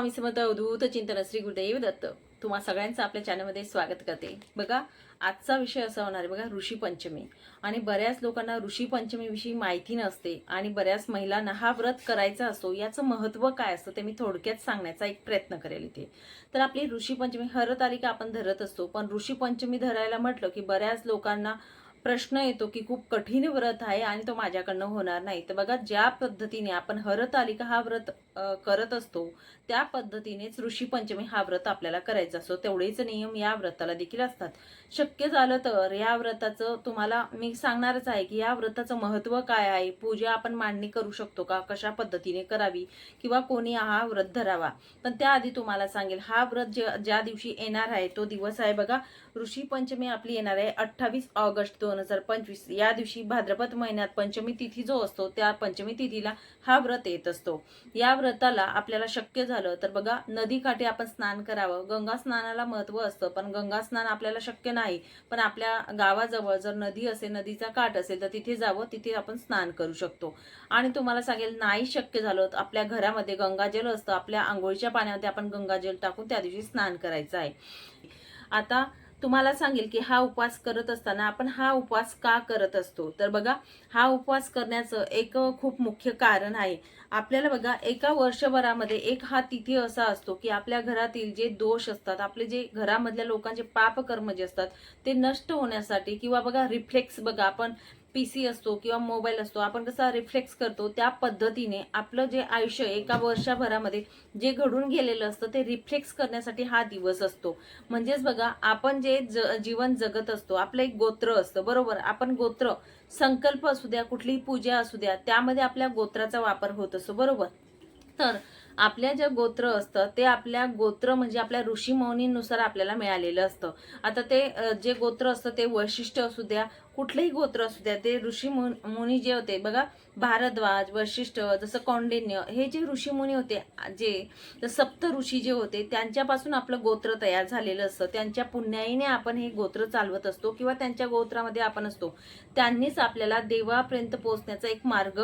स्वामी समर्थ अवधूत चिंतन श्री गुरुदेव दत्त तुम्हा सगळ्यांचं आपल्या चॅनलमध्ये स्वागत करते. बघा आजचा विषय असा होणार आहे बघा ऋषी पंचमी. आणि बऱ्याच लोकांना ऋषी पंचमीविषयी माहिती नसते आणि बऱ्याच महिलांना हा व्रत करायचा असतो याचं महत्त्व काय असतं ते मी थोडक्यात सांगण्याचा एक प्रयत्न करेल इथे. तर आपली ऋषी पंचमी हर तारीख आपण धरत असतो पण ऋषी पंचमी धरायला म्हटलं की बऱ्याच लोकांना प्रश्न येतो की खूप कठीण व्रत आहे आणि तो माझ्याकडनं होणार नाही. तर बघा ज्या पद्धतीने आपण हरतालिका हा व्रत करत असतो त्या पद्धतीनेच ऋषी पंचमी हा व्रत आपल्याला करायचा असतो. तेवढेच नियम या व्रताला देखील असतात. शक्य झालं तर या व्रताचं तुम्हाला मी सांगणारच आहे की या व्रताचं महत्त्व काय आहे? पूजा आपण मांडणी करू शकतो का? कशा पद्धतीने करावी? किंवा कोणी हा व्रत धरावा? पण त्याआधी तुम्हाला सांगेल हा व्रत ज्या ज्या दिवशी येणार आहे तो दिवस आहे बघा ऋषी पंचमी आपली येणार आहे अठ्ठावीस ऑगस्ट दोन हजार पंचवीस या दिवशी भाद्रपद महिन्यात पंचमी तिथी जो असतो त्या पंचमी तिथीला हा व्रत येत असतो. या व्रताला आपल्याला शक्य झालं तर बघा नदीकाठी आपण स्नान करावं. गंगा स्नानाला महत्त्व असतं पण गंगा स्नान आपल्याला शक्य नाही. पण आपल्या गावाजवळ जर नदी असेल नदीचा काठ असेल तर तिथे जावं तिथे आपण स्नान करू शकतो. आणि तुम्हाला सांगेल नाही शक्य झालं तर आपल्या घरामध्ये गंगाजल असतं. आपल्या आंघोळीच्या पाण्यामध्ये आपण गंगाजल टाकून त्या दिवशी स्नान करायचं आहे. आता तुम्हाला सांगेल की हा उपवास करत असताना आपण हा उपवास का करत असतो? तर बघा हा उपवास करण्याचं एक खूप मुख्य कारण आहे. आपल्याला बघा एका वर्षभरामध्ये एक हा तिथी असा असतो की आपल्या घरातील जे दोष असतात आपले जे घरामधल्या लोकांचे पापकर्म जे असतात ते नष्ट होण्यासाठी किंवा बघा रिफ्लेक्स बघा आपण पी सी असतो किंवा मोबाईल असतो आपण कसा रिफ्लेक्स करतो त्या पद्धतीने आपलं जे आयुष्य एका वर्षभरामध्ये जे घडून गेलेलं असतं ते रिफ्लेक्स करण्यासाठी हा दिवस असतो. म्हणजेच बघा आपण जे ज जीवन जगत असतो आपलं एक गोत्र असतं बरोबर? आपण गोत्र संकल्प असू द्या कुठलीही पूजा असू द्या त्यामध्ये आपल्या गोत्राचा वापर होत असतो बरोबर? तर आपल्या जे गोत्र असतं ते आपल्या गोत्र म्हणजे आपल्या ऋषी मौनीनुसार आपल्याला मिळालेलं असतं. आता ते जे गोत्र असतं ते वैशिष्ट्य असू द्या कुठलेही गोत्र असू द्या ते ऋषी मुनी जे होते बघा भारद्वाज वशिष्ठ जसं कौंडिन्य हे जे ऋषी मुनी होते जे सप्त ऋषी जे होते त्यांच्यापासून आपलं गोत्र तयार झालेलं असतं. त्यांच्या पुण्याईने आपण हे गोत्र चालवत असतो किंवा त्यांच्या गोत्रामध्ये आपण असतो. त्यांनीच आपल्याला देवापर्यंत पोहोचण्याचा एक मार्ग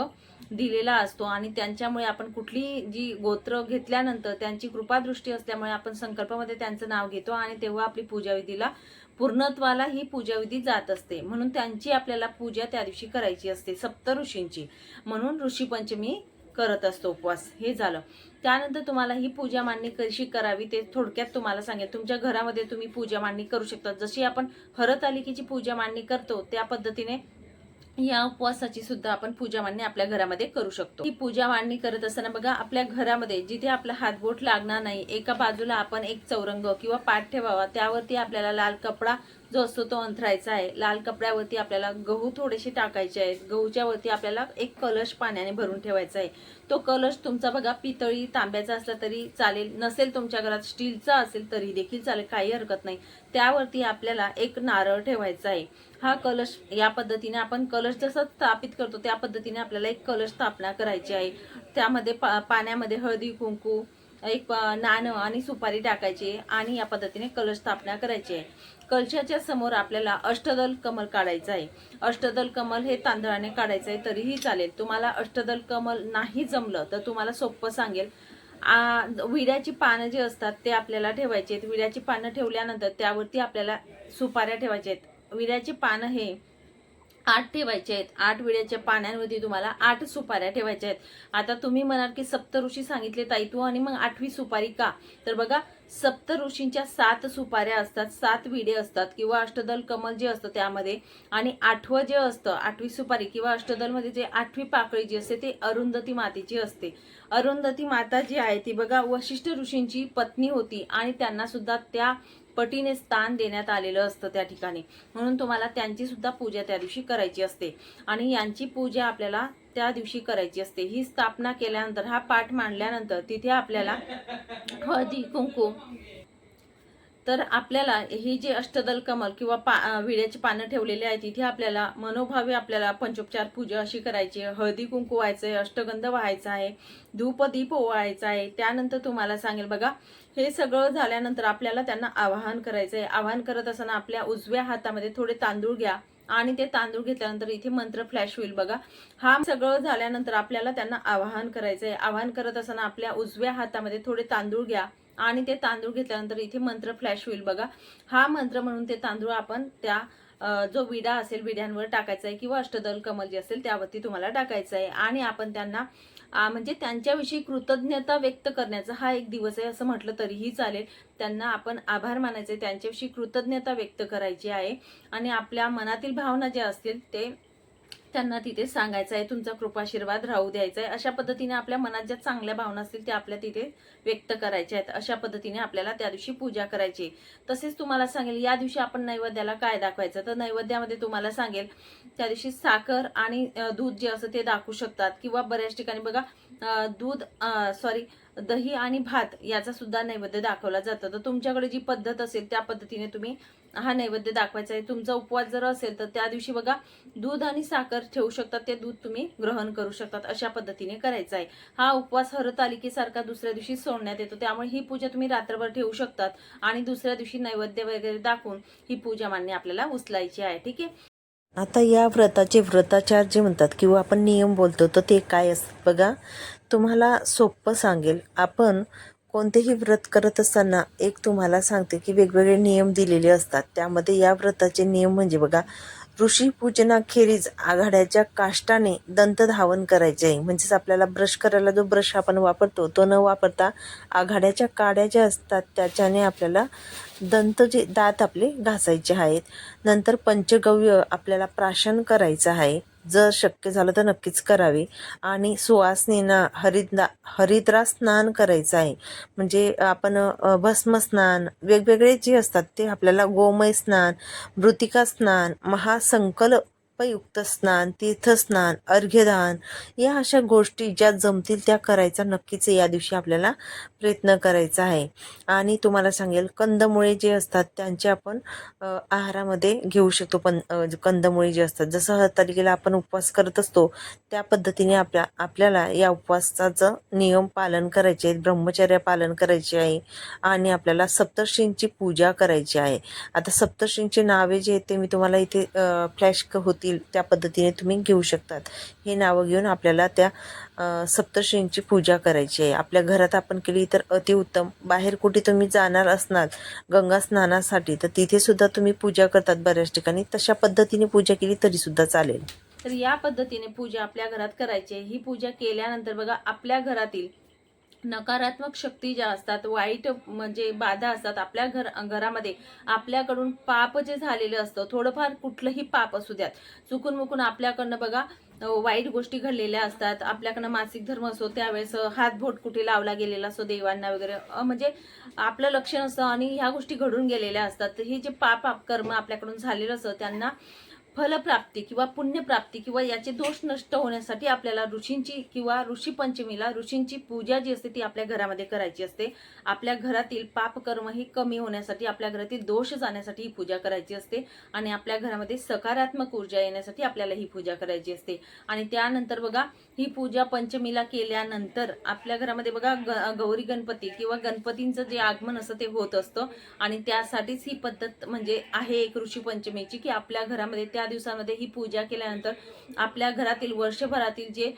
दिलेला असतो आणि त्यांच्यामुळे आपण कुठली जी गोत्र घेतल्यानंतर त्यांची कृपादृष्टी असल्यामुळे आपण संकल्पामध्ये त्यांचं नाव घेतो आणि तेव्हा आपली पूजाविधीला पूर्णत्वाला ही पूजाविधी जात असते. म्हणून त्यांची आपल्याला पूजा त्या दिवशी करायची असते सप्त ऋषींची. म्हणून ऋषीपंचमी करत असतो उपवास. हे झालं. त्यानंतर तुम्हाला ही पूजा मांडणी कशी करावी ते थोडक्यात तुम्हाला सांगेल तुमच्या घरामध्ये तुम्ही पूजा मांडणी करू शकता. जशी आपण हरतालिकेची पूजा मांडणी करतो त्या पद्धतीने या उपवासाची सुद्धा आपण पूजा मांडणी आपल्या घरामध्ये करू शकतो. ही पूजा मांडणी करत असताना बघा आपल्या घरामध्ये जिथे आपला हातबोट लागणार नाही एका बाजूला आपण एक चौरंग किंवा पाठ ठेवावा त्यावरती आपल्याला लाल कपडा जो असतो तो अंथरायचा आहे. लाल कपड्यावरती आपल्याला गहू थोडेसे टाकायचे आहेत. गहूच्या वरती आपल्याला एक कलश पाण्याने भरून ठेवायचा आहे. तो कलश तुमचा बघा पितळी तांब्याचा असला तरी चालेल नसेल तुमच्या घरात स्टीलचा असेल तरी देखील चालेल काही हरकत नाही. त्यावरती आपल्याला एक नारळ ठेवायचा आहे. हा कलश या पद्धतीने आपण कलश जसं स्थापित करतो त्या पद्धतीने आपल्याला एक कलश स्थापना करायची आहे. त्यामध्ये पा पाण्यामध्ये हळदी कुंकू एक नाणं आणि सुपारी टाकायची आणि या पद्धतीने कलश स्थापना करायची आहे. कलशाच्या समोर आपल्याला अष्टदल कमल काढायचं आहे. अष्टदल कमल हे तांदळाने काढायचं आहे तरीही चालेल. तुम्हाला अष्टदल कमल नाही जमलं तर तुम्हाला सोपं सांगेल. आ, विड्याची पानं जे असतात ते आपल्याला ठेवायचे आहेत. विड्याची पानं ठेवल्यानंतर त्यावरती आपल्याला सुपाऱ्या ठेवायच्या आहेत. विड्याचे पानं हे आठ ठेवायचे आहेत. आठ विड्याच्या पाण्यावरती तुम्हाला आठ सुपाऱ्या ठेवायच्या आहेत. आता तुम्ही म्हणाल की सप्त ऋषी सांगितले ताई तू आणि मग आठवी सुपारी का? तर बघा सप्त ऋषींच्या सात सुपाऱ्या असतात सात विडे असतात किंवा अष्टदल कमल जे असतं त्यामध्ये आणि आठवं जे असतं आठवी सुपारी किंवा अष्टदलमध्ये जे आठवी पाकळी जी असते ते अरुंधती मातेची असते. अरुंधती माता जी आहे ती बघा वशिष्ठ ऋषींची पत्नी होती आणि त्यांना सुद्धा त्या पटीने स्थान देण्यात आलेलं असतं त्या ठिकाणी. म्हणून तुम्हाला त्यांची सुद्धा पूजा त्या दिवशी करायची असते. आणि यांची पूजा आपल्याला त्या दिवशी करायची असते. ही स्थापना केल्यानंतर हा पाठ मांडल्यानंतर तिथे आपल्याला हळदी कुंकू तर आपल्याला ही जे अष्टदल कमल किंवा पा विड्याची पानं ठेवलेली आहेत तिथे आपल्याला मनोभावे आपल्याला पंचोपचार पूजा अशी करायची आहे. हळदी कुंकू व्हायचं आहे अष्टगंध व्हायचा आहे धूप दीप आहे. त्यानंतर तुम्हाला सांगेल बघा हे सगळं झाल्यानंतर आपल्याला त्यांना आवाहन करायचं आहे आवाहन करत असताना आपल्या उजव्या हातामध्ये थोडे तांदूळ घ्या आणि ते तांदूळ घेतल्यानंतर इथे मंत्र फ्लॅश होईल बघा. हा सगळं झाल्यानंतर आपल्याला त्यांना आवाहन करायचं आहे आवाहन करत असताना आपल्या उजव्या हातामध्ये थोडे तांदूळ घ्या. आणि ते तांदूळ घेतल्यानंतर इथे मंत्र फ्लॅश होईल बघा. हा मंत्र म्हणून ते तांदूळ आपण त्या जो विडा असेल विड्यांवर टाकायचा आहे किंवा अष्टदल कमल जे असेल त्यावरती तुम्हाला टाकायचं आहे. आणि आपण त्यांना म्हणजे त्यांच्याविषयी कृतज्ञता व्यक्त करण्याचा हा एक दिवस आहे असं म्हटलं तरीही चालेल. त्यांना आपण आभार मानायचे त्यांच्याविषयी कृतज्ञता व्यक्त करायची आहे. आणि आपल्या मनातील भावना ज्या असतील ते त्यांना तिथे सांगायचं आहे तुमचा कृपाशीर्वाद राहू द्यायचा आहे अशा पद्धतीने आपल्या मनात ज्या चांगल्या भावना असतील त्या आपल्या तिथे व्यक्त करायच्या आहेत. अशा पद्धतीने आपल्याला त्या दिवशी पूजा करायची आहे. तसेच तुम्हाला सांगेल या दिवशी आपण नैवेद्याला काय दाखवायचं? तर नैवेद्यामध्ये तुम्हाला सांगेल त्या दिवशी साखर आणि दूध जे असं ते दाखवू शकतात. किंवा बऱ्याच ठिकाणी बघा दूध सॉरी दही आणि भात याचा सुद्धा नैवेद्य दाखवला जातं. तर तुमच्याकडे जी पद्धत असेल त्या पद्धतीने तुम्ही हा नैवेद्य दाखवायचा आहे. तुमचा उपवास जर असेल तर त्या दिवशी बघा दूध आणि साखर ठेवू शकतात. ते दूध तुम्ही ग्रहण करू शकतात अशा पद्धतीने करायचा आहे. हा उपवास हरतालिकेसारखा दुसऱ्या दिवशी सोडण्यात येतो. त्यामुळे ही पूजा तुम्ही रात्रभर ठेवू शकतात आणि दुसऱ्या दिवशी नैवेद्य वगैरे दाखवून ही पूजा मान्य आपल्याला उचलायची आहे. ठीक आहे? आता या व्रताचे व्रताचार जे म्हणतात किंवा आपण नियम बोलतो तर ते काय असतात बघा. तुम्हाला सोपं सांगेल. आपण कोणतेही व्रत करत असताना एक तुम्हाला सांगते की वेगवेगळे नियम दिलेले असतात. त्यामध्ये या व्रताचे नियम म्हणजे बघा ऋषी पूजनाखेरीज आघाड्याच्या काष्टाने दंत धावन करायचे. आहे म्हणजेच आपल्याला ब्रश करायला जो ब्रश आपण वापरतो तो न वापरता आघाड्याच्या काड्या ज्या असतात त्याच्याने आपल्याला दंत जे दात आपले घासायचे आहेत. नंतर पंचगव्य आपल्याला प्राशन करायचं आहे. जर शक्य झालं तर नक्कीच करावे. आणि सुवासनीना हरिद्रा हरिद्रा स्नान करायचं आहे. म्हणजे आपण भस्म स्नान वेगवेगळे जे असतात ते आपल्याला गोमय स्नान मृतिका स्नान उपयुक्त स्नान तीर्थस्नान अर्घ्यदान या अशा गोष्टी ज्या जमतील त्या करायचा नक्कीच या दिवशी आपल्याला प्रयत्न करायचा आहे. आणि तुम्हाला सांगेल कंदमुळे जे असतात त्यांचे आपण आहारामध्ये घेऊ शकतो. पण कंदमुळे जे असतात जसं हरतालिकेला आपण उपवास करत असतो त्या पद्धतीने आपल्या आपल्याला या उपवासाचं नियम पालन करायचे आहेत. ब्रह्मचर्य पालन करायचे आहे. आणि आपल्याला सप्तर्षींची पूजा करायची आहे. आता सप्तर्षींची नावे जे आहेत ते मी तुम्हाला इथे फ्लॅश होतील त्या पद्धतीने तुम्ही घेऊ शकतात. हे नावं घेऊन आपल्याला त्या सप्तश्रींची पूजा करायची आहे. आपल्या घरात आपण केली तर अतिउत्तम बाहेर कुठे तुम्ही जाणार असणार गंगा स्नानासाठी तर तिथेसुद्धा तुम्ही पूजा करतात बऱ्याच ठिकाणी. तशा पद्धतीने पूजा केली तरीसुद्धा चालेल. तर या पद्धतीने पूजा आपल्या घरात करायची आहे. ही पूजा केल्यानंतर बघा आपल्या घरातील नकारात्मक शक्ती ज्या असतात वाईट म्हणजे बाधा असतात आपल्या घर घरामध्ये आपल्याकडून पाप जे झालेलं असतं थोडंफार कुठलंही पाप असू द्यात. चुकून मुकून आपल्याकडनं बघा वाईट गोष्टी घडलेल्या असतात. आपल्याकडनं मासिक धर्म असो त्यावेळेस हातभोट हातबोट कुठे लावला गेलेला असतो देवांना वगैरे म्हणजे आपलं लक्ष नसतं आणि ह्या गोष्टी घडून गेलेल्या असतात. हे जे पाप आप- कर्म आपल्याकडून झालेलं असतं त्यांना फलप्राप्ती किंवा पुण्यप्राप्ती किंवा याचे दोष नष्ट होण्यासाठी आपल्याला ऋषींची किंवा ऋषीपंचमीला ऋषींची पूजा जी असते ती आपल्या घरामध्ये करायची असते. आपल्या घरातील पापकर्म ही कमी होण्यासाठी आपल्या घरातील दोष जाण्यासाठी ही पूजा करायची असते आणि आपल्या घरामध्ये सकारात्मक ऊर्जा येण्यासाठी आपल्याला ही पूजा करायची असते. आणि त्यानंतर बघा ही पूजा पंचमीला केल्यानंतर आपल्या घरामध्ये बघा ग- गौरी गणपती किंवा गणपतींचं जे आगमन असतं ते होत असतं. आणि त्यासाठीच ही पद्धत म्हणजे आहे एक ऋषी पंचमीची की आपल्या घरामध्ये त्या दिवसामध्ये ही पूजा केल्यानंतर आपल्या घरातील वर्षभरातील जे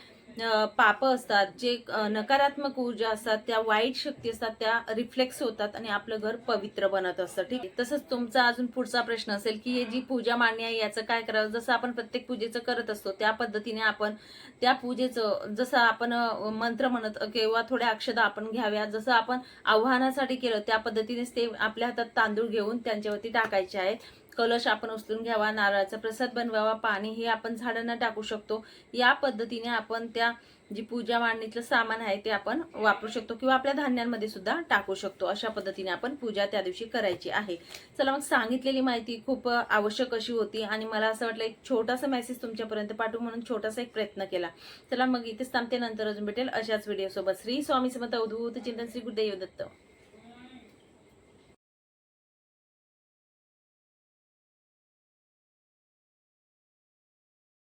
पाप असतात जे नकारात्मक ऊर्जा असतात त्या वाईट शक्ती असतात त्या रिफ्लेक्स होतात आणि आपलं घर पवित्र बनत असतं. ठीक आहे? तसंच तुमचा अजून पुढचा प्रश्न असेल की हे जी पूजा मांडणी आहे याचं काय करावं? जसं आपण प्रत्येक पूजेचं करत असतो त्या पद्धतीने आपण त्या पूजेचं जसं आपण मंत्र म्हणत किंवा थोड्या अक्षदा आपण घ्याव्या जसं आपण आव्हानासाठी केलं त्या पद्धतीनेच ते आपल्या हातात तांदूळ घेऊन त्यांच्यावरती टाकायचे आहेत. कलश आपण उचलून घ्यावा नारळाचा प्रसाद बनवावा पाणी हे आपण झाडांना टाकू शकतो. या पद्धतीने आपण त्या जी पूजा मांडणीतलं सामान आहे ते आपण वापरू शकतो किंवा आपल्या धान्यांमध्ये सुद्धा टाकू शकतो. अशा पद्धतीने आपण पूजा त्या दिवशी करायची आहे. चला मग सांगितलेली माहिती खूप आवश्यक अशी होती आणि मला असं वाटलं एक छोटासा मेसेज तुमच्यापर्यंत पाठवू म्हणून छोटासा एक प्रयत्न केला. चला मग इथेच थांबते नंतर अजून भेटेल अशाच व्हिडिओ सोबत. श्री स्वामी समर्थ अवधूत चिंतन श्री गुरुदेव दत्त.